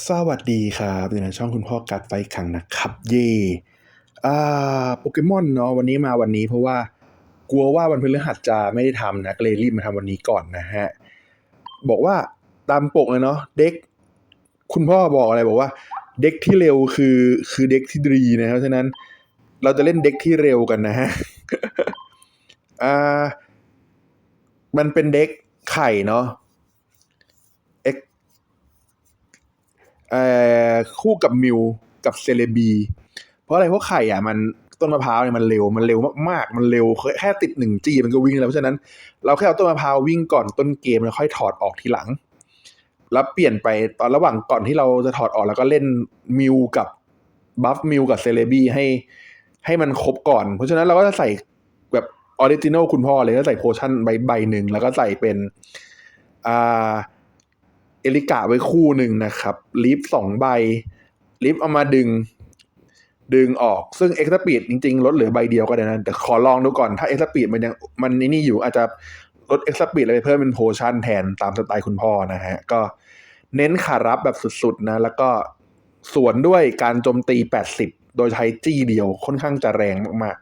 สวัสดีครับอยู่ในช่องคุณพ่อกัดไฟขังนะครับ เย่อ่าโปเกมอนเนาะวันนี้มาวันนี้เพราะว่า กลัวว่าวันพฤหัสจะไม่ได้ทำนะก็เลยรีบมาทำวันนี้ก่อนนะฮะ บอกว่าตามปกเลยเนาะเด็ก คุณพ่อบอกอะไรบอกว่า เด็กที่เร็วคือคือเด็กที่ดีนะครับเพราะฉะนั้นเราจะเล่นเด็กที่เร็วกันนะฮะอ่ามันเป็นเด็กไข่เนาะ X เอ่อ คู่กับมิวกับเซเลบี เพราะอะไรเพราะไข่อะมันต้นมะพร้าวเนี่ยมันเร็วมันเร็วมากๆ มันเร็วแค่ติดหนึ่งจีมันก็วิ่งแล้วเพราะฉะนั้นเราแค่เอาต้นมะพร้าววิ่งก่อนต้นเกมแล้วค่อยถอดออกทีหลัง แล้วเปลี่ยนไปตอนระหว่างก่อนที่เราจะถอดออกแล้วก็เล่นมิวกับบัฟมิวกับเซเลบีให้ให้มันครบก่อน เพราะฉะนั้นเราก็จะใส่แบบออริจินอลคุณพ่อเลยก็ใส่โพชั่นใบใบหนึ่งแล้วก็ใส่เป็นอ่า เอลิกาไว้คู่หนึ่งนะครับลิฟสองใบลิฟเอามาดึง ดึงออกซึ่งเอ็กซ์ปีดจริง ๆ ลดเหลือใบเดียวก็ได้นะแต่ขอลองดูก่อนถ้าเอ็กซ์ปีดมันยังมันนี่อยู่อาจจะลดเอ็กซ์ปีดอะไรเพิ่มเป็นโพชั่นแทนตามสไตล์คุณพ่อนะฮะ ก็เน้นขารับแบบสุด ๆ นะ แล้วก็สวนด้วยการโจมตี 80 โดยใช้จี้เดียวค่อนข้างจะแรงมาก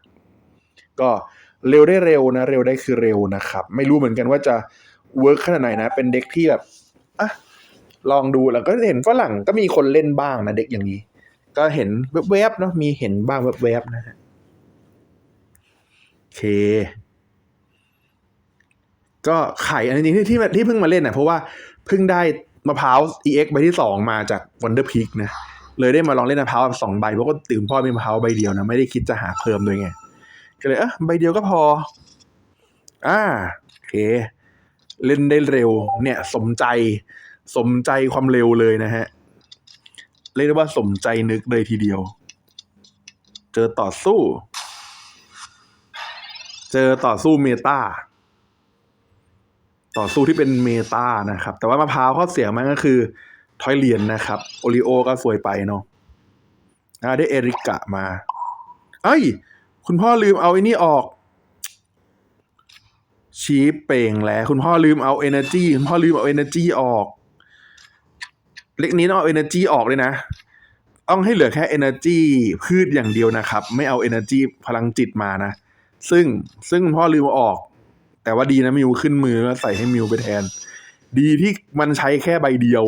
ๆ ก็เร็วได้เร็วนะ เร็วได้คือเร็วนะครับ ไม่รู้เหมือนกันว่าจะเวิร์กขนาดไหนนะ เป็นเด็กที่แบบอะ ลองดูแล้วก็เห็นฝรั่งก็มีคนเล่นบ้างนะเด็กอย่างนี้ ก็เห็นแวบๆเนาะมีเห็นบ้างแวบๆนะฮะโอเค ก็ไข่อันนี้ที่ที่ที่เพิ่งมาเล่นนะเพราะว่าเพิ่งได้มะพร้าว EX ใบที่สองมาจาก Wonder Peak นะเลยได้มาลองเล่นมะพร้าวสองใบเพราะก็ตื่นพ่อมีมะพร้าวใบเดียวนะไม่ได้คิดจะหาเพิ่มด้วยไงก็เลยเออใบเดียวก็พอ อ่าโอเค เล่นได้เร็ว เนี่ย สมใจ สมใจความเร็วเลยนะฮะ เรียกได้ว่าสมใจนึกเลยทีเดียว เจอต่อสู้ เจอต่อสู้เมตาต่อสู้ที่เป็นเมตานะครับ แต่ว่ามะพร้าวข้อเสียมันก็คือ ทอยเลียนนะครับ โอริโอก็สวยไปเนาะได้เอริกะมา เอ้ย คุณพ่อลืมเอาไอ้นี่ออกชี้เป่งแล้ว คุณพ่อลืมเอา energy คุณพ่อลืมเอา energy ออก เล็กนี้ต้องเอา energy ออกเลยนะ ต้องให้เหลือแค่ energy พืชอย่างเดียวนะครับ ไม่เอา energy พลังจิตมานะ ซึ่งซึ่งพ่อลืมออก แต่ว่าดีนะมิวขึ้นมือแล้วใส่ให้มิวไปแทน ดีที่มันใช้แค่ใบเดียว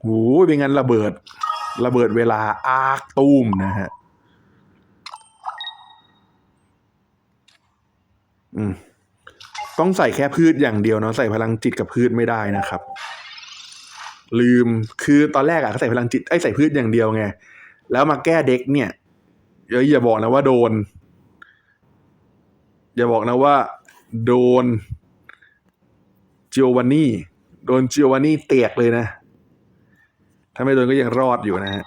โหเป็นงั้นระเบิด ระเบิดเวลาอาร์คตูมนะฮะอืมต้องใส่แค่พืชอย่างเดียวเนาะใส่พลังจิตกับพืชไม่ได้นะครับ ลืมคือตอนแรกอะเขาใส่พลังจิตไอ้ใส่พืชอย่างเดียวไง แล้วมาแก้เด็กเนี่ยเดี๋ยวอย่าบอกนะว่าโดน อย่าบอกนะว่า โดนจิโอวานนี่โดนจิโอวานนี่เตียกเลยนะ ถ้าไม่โดนก็ยังรอดอยู่นะฮะ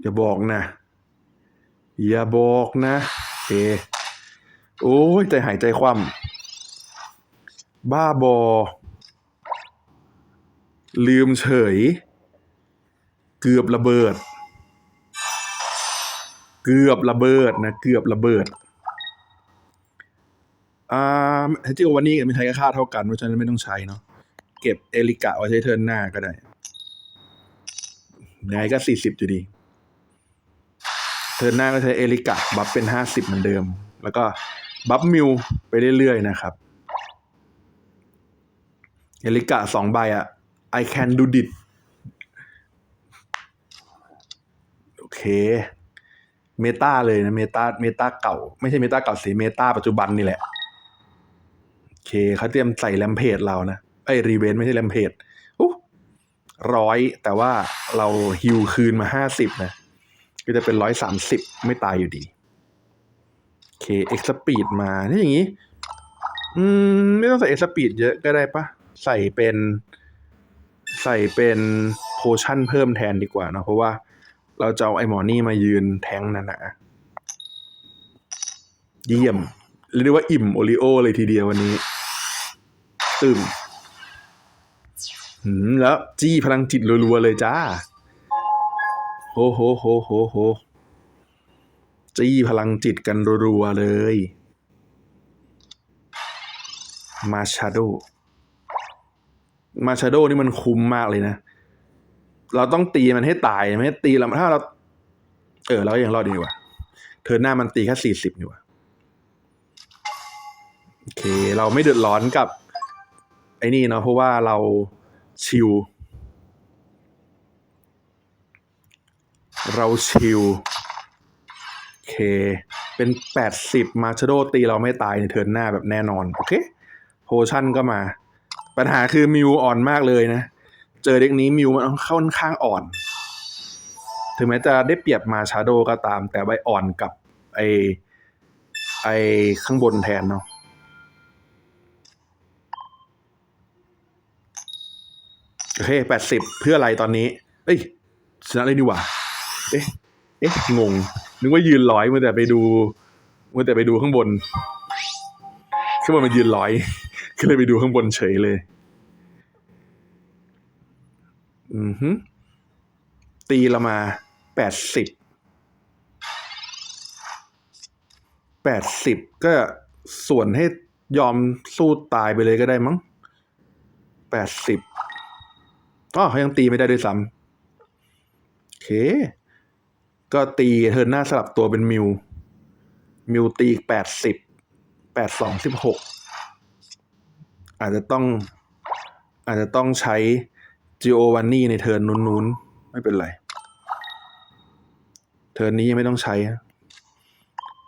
อย่าบอกนะ อย่าบอกนะโอโอ้ยใจหายใจคว่ำ บ้าบอ ลืมเฉย เกือบระเบิด เกือบระเบิดนะ เกือบระเบิด อ่าถ้าจิโอวันนี้ไม่ใช้ค่าเท่ากันเพราะฉะนั้นไม่ต้องใช้เนาะ เก็บเอลิกะไว้ใช้เทิร์นหน้าก็ได้ยังไงก็สี่สิบอยู่ดี เทิร์นหน้าก็ใช้เอลิกะบัฟเป็นห้าสิบเหมือนเดิม แล้วก็บัฟมิวไปเรื่อยๆนะครับ เอลิกะสองใบอะ I can do it โอเค เมตาเลยนะ เมตาเมตาเก่า ไม่ใช่เมตาเก่าสิเมตาปัจจุบันนี่แหละ โอเคเขาเตรียมใส่แรมเพจเรานะไอ้รีเวนไม่ใช่แรมเพจอู้ร้อยแต่ว่าเราฮิวคืนมาห้าสิบนะ ก็จะเป็นร้อยสามสิบไม่ตายอยู่ดีโอเคเอ็กซ์สปีดมานี่อย่างนี้ อืม ไม่ต้องใส่เอ็กซ์สปีดเยอะก็ได้ปะ ใส่เป็น ใส่เป็นโพชั่นเพิ่มแทนดีกว่าเนะเพราะว่าเราจะเอาไอหมอนี่มายืนแทงนั่นนะเยี่ยม เรียกได้ว่าอิ่มโอริโอเลยทีเดียววันนี้ ตึมหืมแล้วจี้พลังจิตรัวๆเลยจ้า โหโหโหโหโหจี้พลังจิตกันรัวๆเลย มาชาโด มาชาโดนี่มันคุ้มมากเลยนะ เราต้องตีมันให้ตายไม่ให้ตีเราถ้าเรา เออ เราก็ยังรอดดีกว่าเทิร์นหน้ามันตีแค่สี่สิบอยู่อะโอเค เราไม่เดือดร้อนกับ ไอ้นี่เนาะเพราะว่าเราชิลเราชิลโอเค เป็นแปดสิบมาชโดตีเราไม่ตายในเทิร์นหน้าแบบแน่นอน โอเค โพชั่นก็มา ปัญหาคือมิวอ่อนมากเลยนะ เจอเด็กนี้มิวมันค่อนข้างอ่อน ถึงแม้จะได้เปรียบมาชาโดก็ตาม แต่ใบอ่อนกับไอไอข้างบนแทนเนาะโอเคแปดสิบเพื่ออะไรตอนนี้ เอ้ยชนะเลยดีกว่า เอ๊ะ เอ๊ะ งง นึกว่ายืนร้อยเมื่อแต่ไปดูเมื่อแต่ไปดูข้างบนข้างบนมันยืนร้อย ก็เลยไปดูข้างบนเฉยเลย อือฮึตีเรามาแปดสิบแปดสิบก็ส่วนให้ยอมสู้ตายไปเลยก็ได้มั้งแปดสิบอ๋อยังตีไม่ได้ด้วยซ้ำโอเค ก็ตีเทิร์นหน้าสลับตัวเป็นมิว มิวตีแปดสิบแปดสองสิบหก อาจจะต้องอาจจะต้องใช้จิโอวานนี่ในเทิร์นนู้นๆ ไม่เป็นไร เทิร์นนี้ยังไม่ต้องใช้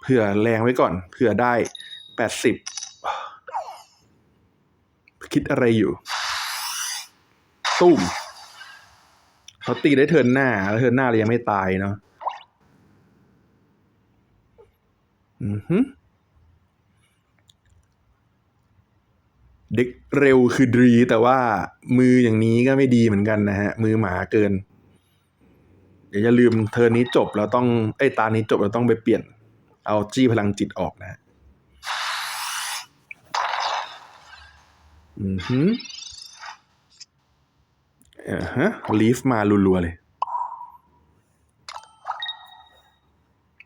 เผื่อแรงไว้ก่อน เผื่อได้แปดสิบคิดอะไรอยู่ ตุ้มเขาตีได้เทิร์นหน้า แล้วเทิร์นหน้าเรายังไม่ตายเนาะอือฮึ เด็กเร็วคือดี แต่ว่ามืออย่างนี้ก็ไม่ดีเหมือนกันนะฮะ มือหมาเกิน เดี๋ยวอย่าลืมเทอร์นี้จบเราต้องไอ้ตานี้จบเราต้องไปเปลี่ยน เอาจี้พลังจิตออกนะฮะอือฮึเออฮะลีฟมารัวๆเลย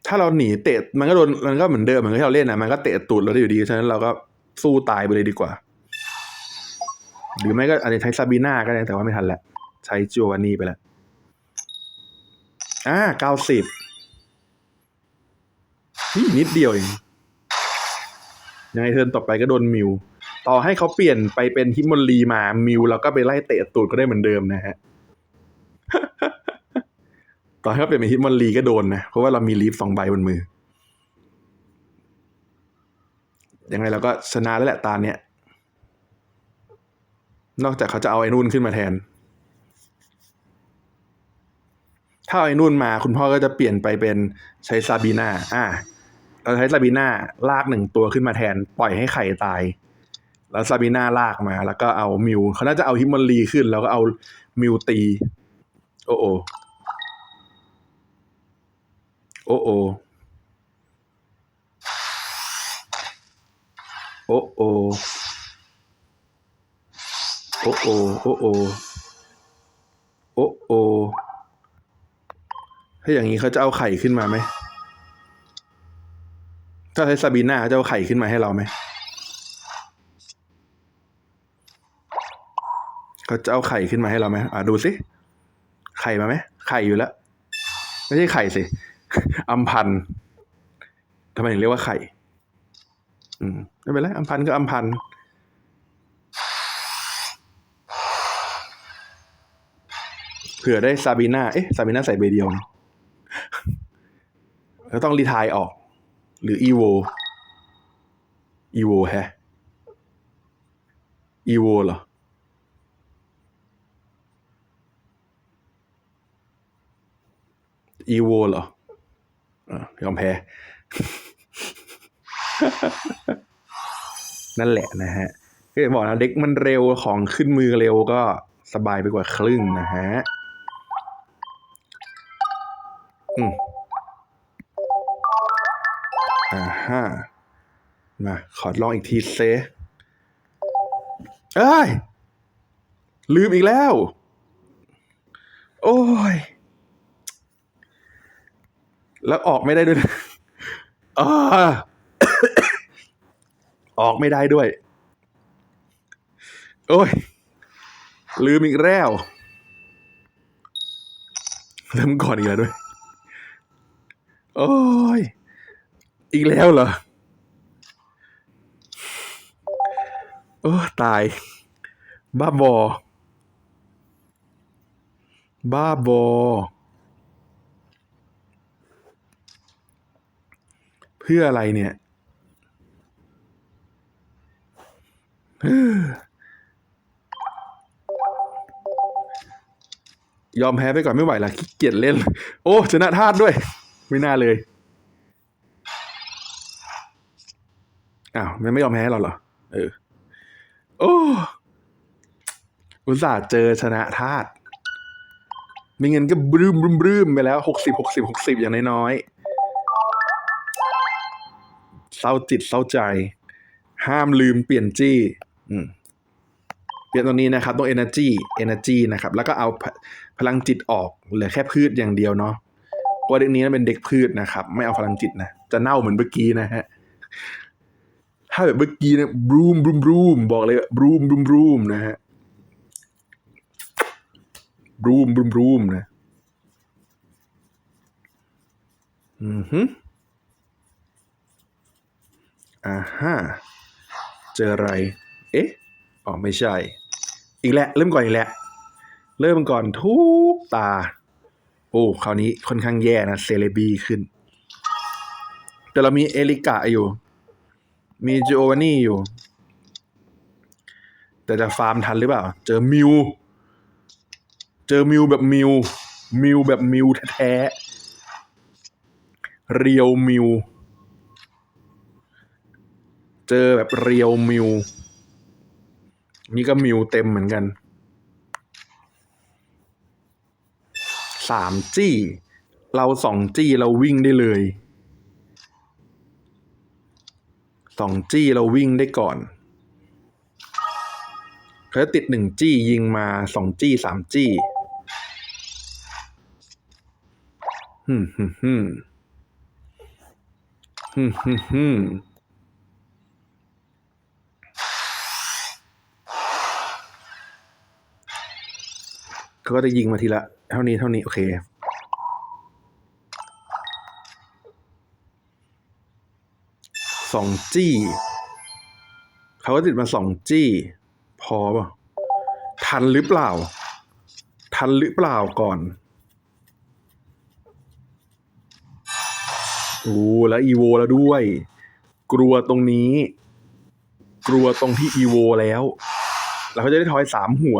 ถ้าเราหนีเตะมันก็โดนมันก็เหมือนเดิมเหมือนที่เราเล่นนะมันก็เตะตูดเราได้อยู่ดีฉะนั้นเราก็สู้ตายไปเลยดีกว่า หรือไม่ก็อาจจะใช้ซาบีนาก็ได้แต่ว่าไม่ทันแล้ว ใช้จิโอวานี่ไปแล้วอ่าเก้าสิบนิดเดียวเอง ยังไงเทิร์นต่อไปก็โดนมิว ต่อให้เขาเปลี่ยนไปเป็นฮิมอลลีมา มิวเราก็ไปไล่เตะตูดก็ได้เหมือนเดิมนะฮะ ต่อให้เขาเปลี่ยนเป็นฮิมอนลีก็โดนนะ เพราะว่าเรามีลีฟสองใบบนมือ ยังไงเราก็ชนะแล้วแหละตาเนี้ย นอกจากเขาจะเอาไอ้นู่นขึ้นมาแทน ถ้าเอาไอ้นู่นมาคุณพ่อก็จะเปลี่ยนไปเป็นใช้ซาบีนาอ่าเราใช้ซาบีนาลากหนึ่งตัวขึ้นมาแทน ปล่อยให้ไข่ตาย แล้วซาบีนาลากมา แล้วก็เอามิวเขาน่าจะเอาฮิมมอนลีขึ้น แล้วก็เอามิวตี โอ้โอโอ้โอโอ้โอ โอ้โอโอ้โอโอ้โอถ้าอย่างนี้เขาจะเอาไข่ขึ้นมาไหม ถ้าใช้ซาบีน่าเขาจะเอาไข่ขึ้นมาให้เราไหม เขาจะเอาไข่ขึ้นมาให้เราไหมอะดูสิ ไข่มาไหม ไข่อยู่แล้ว ไม่ใช่ไข่สิ อัมพันธ์ทำไมถึงเรียกว่าไข่ อืม ไม่เป็นไร อัมพันธ์ก็อัมพันธ์ เผื่อได้ซาบีนาเอ๊ะซาบีนาใส่เบเดียวนี่ก็ต้องรีไทายออก หรืออีโวอีโวแฮะอีโวเหรออีโวเหรออะยอมแพ้ นั่นแหละนะฮะก็บอกนะเด็กมันเร็วของขึ้นมือเร็วก็สบายไปกว่าครึ่งนะฮะ อืมอ่าฮะมา ขอลองอีกทีเซเอ้ย ลืมอีกแล้ว โอ้ย แล้วออกไม่ได้ด้วยนะอออกไม่ได้ด้วย โอ้ย ลืมอีกแล้วเริ่มก่อนอีกแล้วด้วย โอ้ย อีกแล้วเหรอ โอ้ตาย บ้าบอ บ้าบอ เพื่ออะไรเนี่ยยอมแพ้ไปก่อนไม่ไหวละขี้เกียจเล่น โอ้ ชนะธาตุด้วย ไม่น่าเลย อ้าวไม่ไม่ยอมแพ้เราเหรอ เออ โอ้อุตส่าห์เจอชนะธาตุไม่งั้นก็บรืมบรืมบรืมไปแล้วหกสิบหกสิบหกสิบอย่างน้อยๆเศร้าจิตเศร้าใจ ห้ามลืมเปลี่ยนจี้ อืมเปลี่ยนตรงนี้นะครับตรง energy energy นะครับ แล้วก็เอาพพลังจิตออกเหลือแค่พืชอย่างเดียวเนาะ ว่าเด็กนี้เป็นเด็กพืชนะครับ ไม่เอาพลังจิตนะ จะเน่าเหมือนเมื่อกี้นะฮะ ถ้าแบบเมื่อกี้นะบรูมบรูมบรูมบอกเลยบรูมบรูมบรูมนะฮะบรูมบรูมบรูมนะ อือฮึอ่าฮะเจออะไร เอ๊ะ อ๋อ ไม่ใช่ อีกแล้ว เริ่มก่อนอีกแล้ว เริ่มก่อนทุกตา โอ้คราวนี้ค่อนข้างแย่นะเซเลบีขึ้น แต่เรามีเอลิกะอยู่ มีจิโอวานี่อยู่ แต่จะฟาร์มทันหรือเปล่า เจอมิว เจอมิวแบบมิว มิวแบบมิวแท้ๆเรียวมิว เจอแบบเรียวมิว นี่ก็มิวเต็มเหมือนกัน สามจี้ เราสองจี้เราวิ่งได้เลยสองจี้เราวิ่งได้ก่อนเขาจะติดหนึ่งจี้ยิงมาสองจี้สามจี้ฮึมฮึมฮึมฮึมฮึมฮึมเขาก็จะยิงมาทีละ เท่านี้เท่านี้โอเคสองจี้เขาก็ติดมาสองจี้ พอป่ะ ทันหรือเปล่า ทันหรือเปล่าก่อนโอ้แล้วอีโวแล้วด้วย กลัวตรงนี้ กลัวตรงที่อีโวแล้วแล้วเขาจะได้ทอยสามหัว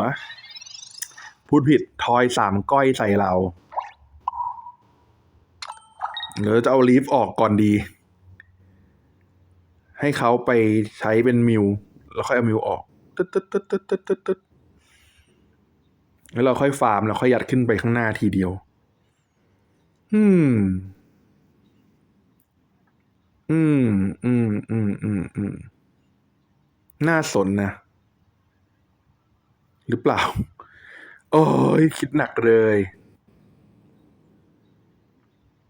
พูดผิดทอยสามก้อยใส่เราเดี๋ยวจะเอาลีฟออกก่อนดี ให้เขาไปใช้เป็นมิวแล้วค่อยเอามิวออกตึ๊ดตึ๊ดตึ๊ดตึ๊ดตึ๊ดตึ๊ดตึ๊ดแล้วเราค่อยฟาร์มแล้วค่อยยัดขึ้นไปข้างหน้าทีเดียว อืม อืม อืม อืม อืม อืม น่าสนนะ หรือเปล่า โอ้ยคิดหนักเลย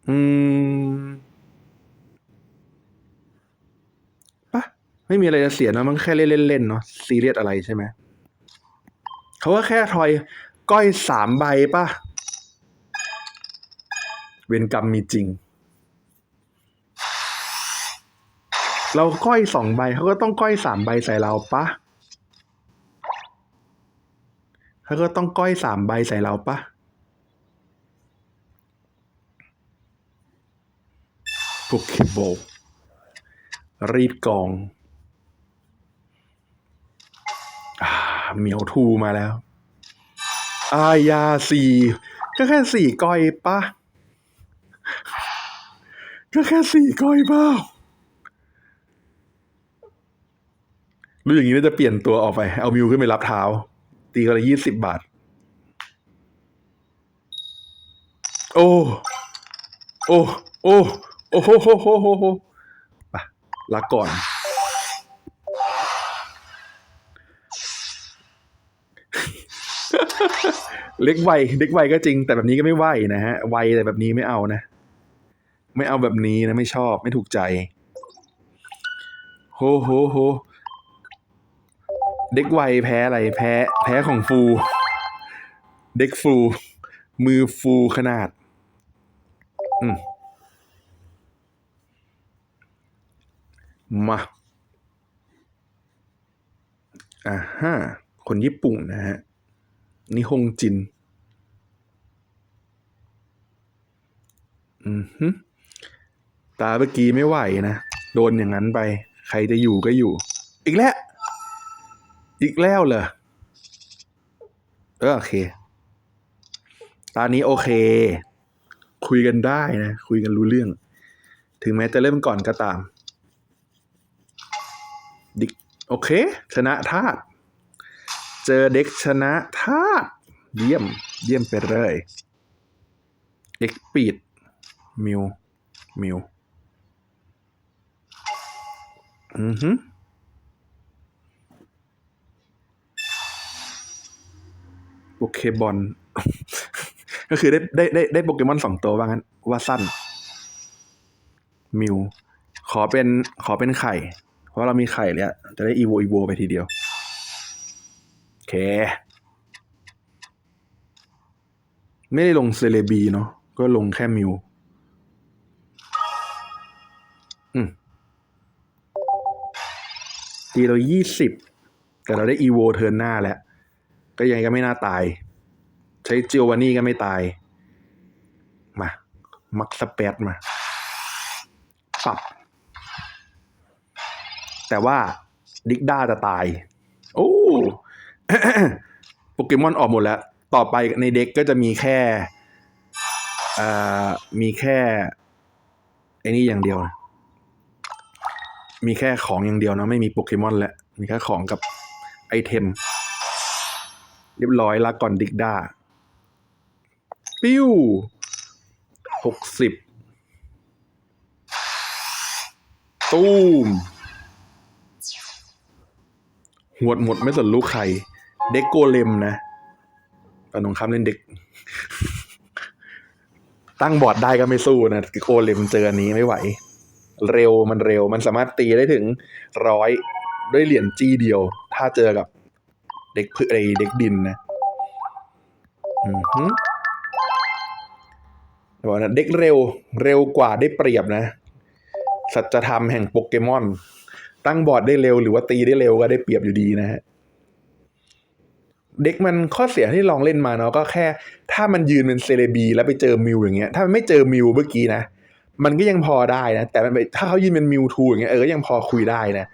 อืมปะไม่มีอะไรจะเสียเนะมันแค่เล่นๆเล่นๆเนาะซีเรียสอะไรใช่ไหมเขาว่าแค่ทอย ก้อยสามใบปะเวรกรรมมีจริง เราก้อยสองใบเขาก็ต้องก้อยสามใบใส่เราปะ เขาก็ต้องก้อยสามใบใส่เราปะโปเกบอลรีดกองอ่าเหมียวทูมาแล้ว อายาสี่ก็แค่สี่ก้อยปะก็แค่สี่ก้อยเปล่ารู้อย่างนี้น่าจะเปลี่ยนตัวออกไป เอามิวขึ้นไปรับเท้า ตีกันละยี่สิบบาท โอ้ โอ้ โอ้ โอ้โหโหโหโหโหไปลาก่อน เล็กไวเล็กไวก็จริง แต่แบบนี้ก็ไม่ไหวนะฮะ ไวแต่แบบนี้ไม่เอานะ ไม่เอาแบบนี้นะ ไม่ชอบไม่ถูกใจ โหโหโห เด็กไวแพ้อะไรแพ้ แพ้ของฟู เด็กฟู มือฟูขนาด อืมมาอ่าฮะคนญี่ปุ่นนะฮะนิฮงจิน อือฮึตาเมื่อกี้ไม่ไหวนะ โดนอย่างนั้นไป ใครจะอยู่ก็อยู่ อีกแล้ว อีกแล้วเหรอเออโอเค ตอนนี้โอเค คุยกันได้นะ คุยกันรู้เรื่อง ถึงแม้จะเริ่มก่อนก็ตาม ดิกโอเค ชนะธาตุเจอเด็กชนะธาตุเยี่ยม เยี่ยมไปเลยเอ็กปีดมิวมิวอือฮึ โปเกบอลก็คือได้ได้ได้ได้โปเกมอนสองตัวว่างั้น ว่าสั้น มิว ขอเป็นขอเป็นไข่ เพราะเรามีไข่แล้วจะได้อีโวอีโวไปทีเดียว โอเค ไม่ได้ลงเซเลบีเนาะก็ลงแค่มิว อืมตีเรายี่สิบแต่เราได้อีโวเทิร์นหน้าแล้ว ก็ยังก็ไม่น่าตาย ใช้จิโอวานี่ก็ไม่ตาย มา มักสเปดมาปรับ แต่ว่าดิกด้าจะตาย โอ้โปเกมอนออกหมดแล้ว ต่อไปในเด็กก็จะมีแค่อ่ามีแค่ไอ้นี่อย่างเดียว มีแค่ของอย่างเดียวนะไม่มีโปเกมอนแล้ว มีแค่ของกับไอเทม เรียบร้อยลาก่อนดิกด้า ปิ้วหกสิบตูมหวดหมดไม่สนลูกใคร เด็กโกเลมนะตอนนงคำเล่นเด็ก ตั้งบอร์ดได้ก็ไม่สู้นะโกเลมเจออันนี้ไม่ไหว เร็วมันเร็วมันสามารถตีได้ถึงร้อยด้วยเหรียญจีเดียว ถ้าเจอกับ ด็กพืไอเด็กดินนะอือฮึบอกนะเด็กเร็วเร็วกว่าได้เปรียบนะ สัจธรรมแห่งโปเกมอน ตั้งบอร์ดได้เร็วหรือว่าตีได้เร็วก็ได้เปรียบอยู่ดีนะฮะเด็กมันข้อเสียที่ลองเล่นมาเนาะก็แค่ ถ้ามันยืนเป็นเซเลบี แล้วไปเจอมิวอย่างเงี้ย ถ้ามันไม่เจอมิวเมื่อกี้นะมันก็ยังพอได้นะแต่มันไปถ้าเขายืนเป็นมิวทูอย่างเงี้ยเออก็ยังพอคุยได้นะ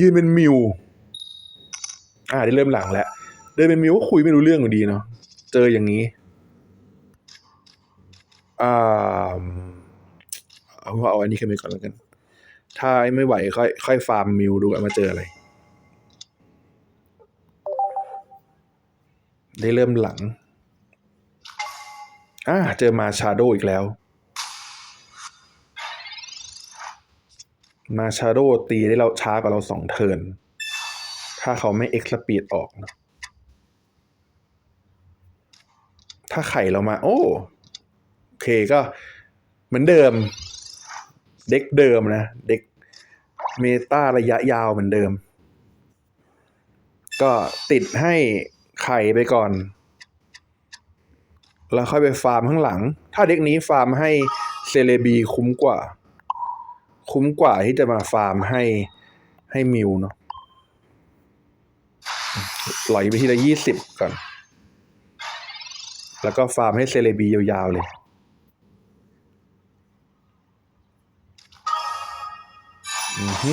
ยืนเป็นมิว อ่าได้เริ่มหลังแล้ว เดินเป็นมิวก็คุยไม่รู้เรื่องอยู่ดีเนาะเจออย่างนี้อ่าเอาว่าเอาอันนี้ขึ้นไปก่อนแล้วกัน ถ้าไม่ไหวค่อยค่อยฟาร์มมิวดูว่ามาเจออะไร ได้เริ่มหลังอ่าเจอมาชาโดอีกแล้ว มาชาโดตีได้เราช้ากว่าเราสองเทิร์น ถ้าเขาไม่เอ็กซ์ปีดออก ถ้าไข่เรามา โอ้โอเคก็เหมือนเดิม เด็กเดิมนะ เด็กเมตาระยะยาวเหมือนเดิม ก็ติดให้ไข่ไปก่อน แล้วค่อยไปฟาร์มข้างหลัง ถ้าเด็กนี้ฟาร์มให้เซเลบีคุ้มกว่า คุ้มกว่าที่จะมาฟาร์มให้ให้มิวเนาะ ปล่อยไปทีละยี่สิบก่อน แล้วก็ฟาร์มให้เซเลบียาวๆเลย อือฮึ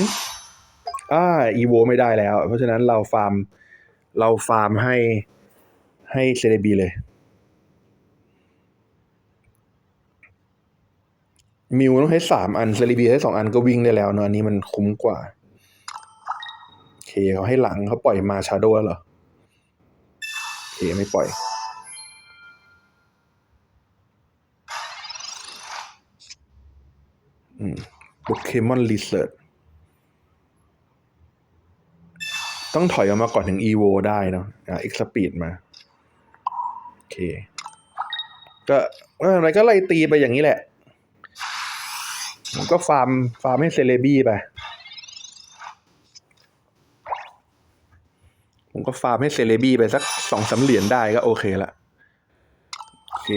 อ่าอีโวไม่ได้แล้ว เพราะฉะนั้นเราฟาร์ม เราฟาร์มให้ให้เซเลบีเลย มิวต้องใช้สามอันเซเลบีใช้สองอันก็วิ่งได้แล้วเนอะอันนี้มันคุ้มกว่า โอเคเขาให้หลังเขาปล่อยมาชาโดแล้วเหรอ โอเคไม่ปล่อย อืมโปเกมอนรีเสิร์ชต้องถอยออกมาก่อนถึง EVO ได้เนาะอ่า X Speed มา โอเค ก็ไม่เป็นไรก็ไล่ตีไปอย่างนี้แหละผมก็ฟาร์ม ฟาร์มให้เซเลบี้ไป ผมก็ฟาร์มให้เซเลบี้ไปสักสองสามเหรียญได้ก็โอเคละ โอเค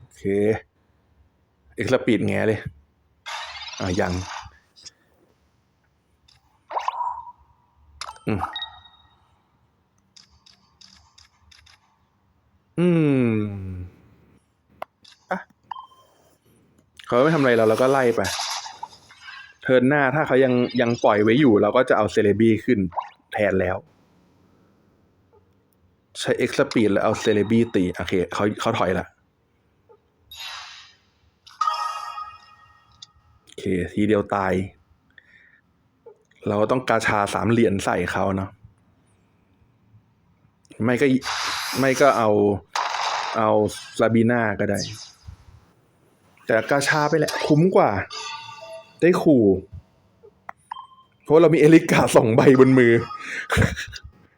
โอเค เอ็กซ์ปีดแงเลย อ่ายังอืมอืมอะเขาไม่ทำอะไรเราเราก็ไล่ไป เทิร์นหน้าถ้าเขายังยังปล่อยไว้อยู่ เราก็จะเอาเซเลบี้ขึ้นแทนแล้ว ใช้เอ็กซ์ปีดแล้วเอาเซเลบีตี โอเคเขาเขาถอยละโอเค ทีเดียวตาย เราต้องกาชาสามเหรียญใส่เขาเนาะไม่ก็ไม่ก็เอาเอาซาบีนาก็ได้ แต่กาชาไปแหละ คุ้มกว่า ได้ขู่ เพราะเรามีเอลิกาสองใบบนมือ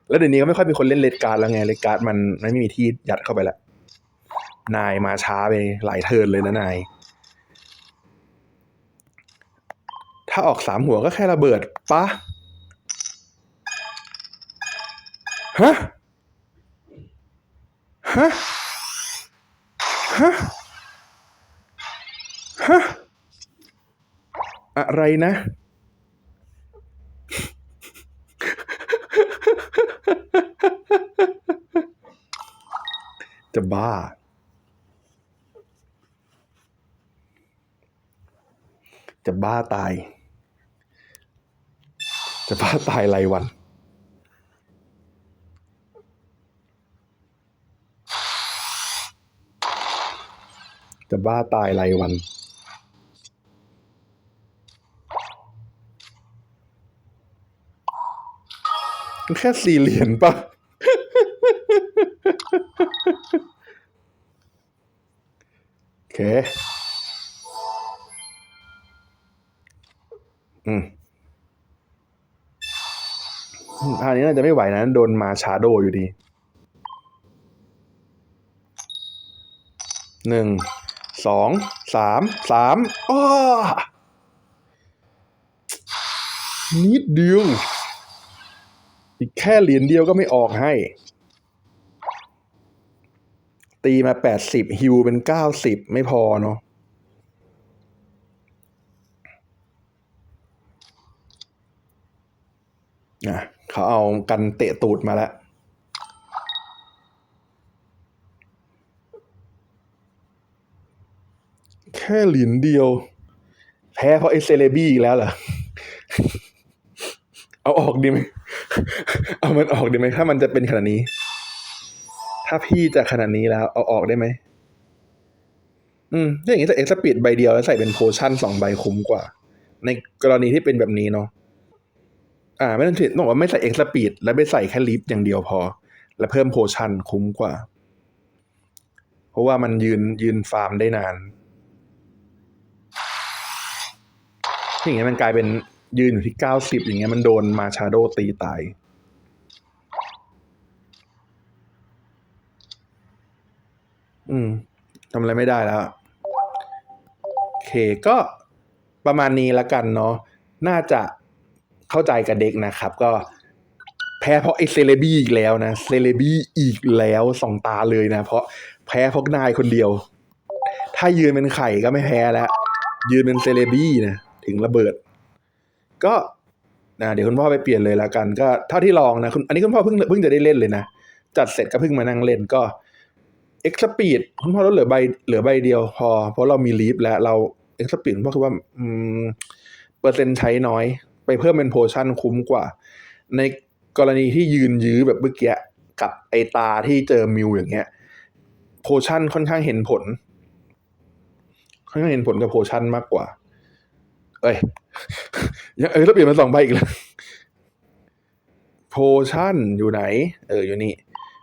แล้วเดี๋ยวนี้ก็ไม่ค่อยมีคนเล่นเลดการ์ดแล้วไงเลดการ์ดมันไม่มีที่ยัดเข้าไปแล้วนายมาช้าไปหลายเทิร์นเลยนะนาย ถ้าออกสามหัวก็แค่ระเบิดปะฮะฮะฮะฮะอะไรนะ จะบ้า จะบ้าตาย จะบ้าตายรายวันจะบ้าตายรายวัน แค่สี่เหรียญปะโอเค อืมอันนี้น่าจะไม่ไหวนะ โดนมาชาโดอยู่ดีหนึ่งสองสามสามอ้อนิดเดียว อีกแค่เหรียญเดียวก็ไม่ออกให้ ตีมาแปดสิบฮิวเป็นเก้าสิบไม่พอเนาะนะเขาเอากันเตะตูดมาแล้วแค่เหรียญเดียว แพ้เพราะไอเซเลบี้อีกแล้วเหรอ เอาออกดีไหม เอามันออกดีไหม ถ้ามันจะเป็นขนาดนี้ ถ้าพี่จะขนาดนี้แล้ว เอาออกได้ไหม อืมถ้าอย่างนี้ใส่เอ็กซ์ปีดใบเดียวแล้วใส่เป็นโพชั่นสองใบคุ้มกว่า ในกรณีที่เป็นแบบนี้เนาะ อ่า ไม่ต้องถึงต้องบอกว่าไม่ใส่เอ็กซ์ปีดแล้วไปใส่แค่ลิฟต์อย่างเดียวพอ แล้วเพิ่มโพชั่นคุ้มกว่า เพราะว่ามันยืนยืนฟาร์มได้นาน อย่างเงี้ยมันกลายเป็น ยืนอยู่ที่เก้าสิบอย่างเงี้ยมันโดนมาชาโดตีตายอืมทำอะไรไม่ได้แล้ว โอเคก็ประมาณนี้ละกันเนาะน่าจะเข้าใจกับเด็กนะครับ ก็แพ้เพราะไอเซเลบี้อีกแล้วนะเซเลบี้อีกแล้วสองตาเลยนะ เพราะแพ้เพราะนายคนเดียว ถ้ายืนเป็นไข่ก็ไม่แพ้แล้ว ยืนเป็นเซเลบี้นะถึงระเบิด ก็นะเดี๋ยวคุณพ่อไปเปลี่ยนเลยละกัน ก็เท่าที่ลองนะคุณอันนี้คุณพ่อเพิ่งเพิ่งจะได้เล่นเลยนะ จัดเสร็จก็เพิ่งมานั่งเล่นก็เอ็กซ์ปีดคุณพ่อลดเหลือใบเหลือใบเดียวพอ เพราะเรามีลีฟแล้วเราเอ็กซ์ปีดคุณพ่อคือว่าอืมเปอร์เซ็นต์ใช้น้อย ไปเพิ่มเป็นโพชั่นคุ้มกว่า ในกรณีที่ยืนยื้อแบบเมื่อกี้กับไอตาที่เจอมิวอย่างเงี้ยโพชั่นค่อนข้างเห็นผล ค่อนข้างเห็นผลกับโพชั่นมากกว่า เอ้ยยังเออแล้วเปลี่ยนมาสองใบอีกแล้วโพชั่นอยู่ไหน เอออยู่นี่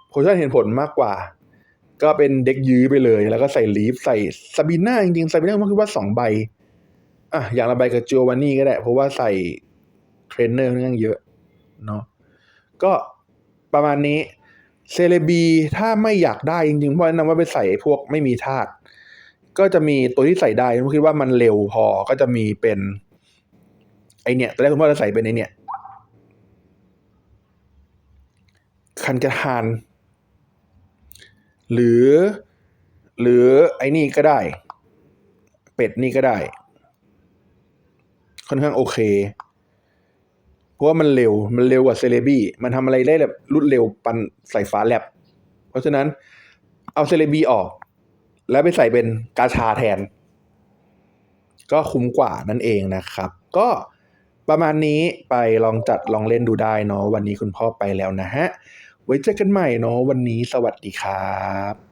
โพชั่นเห็นผลมากกว่า ก็เป็นเด็กยื้อไปเลย แล้วก็ใส่ลีฟใส่ซาบิน่าจริงๆซาบิน่ามันคือว่าสองใบอะอย่างละใบกับจิโอวานนี่ก็ได้ เพราะว่าใส่เทรนเนอร์ค่อนข้างเยอะเนาะก็ประมาณนี้เซเลบีถ้าไม่อยากได้จริงๆเพราะแนะนว่าไปใส่พวกไม่มีธาตุ ก็จะมีตัวที่ใส่ได้ผมคิดว่ามันเร็วพอก็จะมีเป็น ไอเนี่ยตอนแรกคุณพ่อจะใส่เป็นไอเนี่ยคันกระทานหรือ หรือไอ้นี่ก็ได้ เป็ดนี่ก็ได้ ค่อนข้างโอเค เพราะว่ามันเร็วมันเร็วกว่าเซเลบีมันทำอะไรได้แบบรวดเร็วปันใส่ฟ้าแลบเพราะฉะนั้นเอาเซเลบีออก แล้วไปใส่เป็นกาชาแทน ก็คุ้มกว่านั่นเองนะครับ ก็ประมาณนี้ไปลองจัดลองเล่นดูได้เนาะวันนี้คุณพ่อไปแล้วนะฮะ ไว้เจอกันใหม่เนาะวันนี้สวัสดีครับ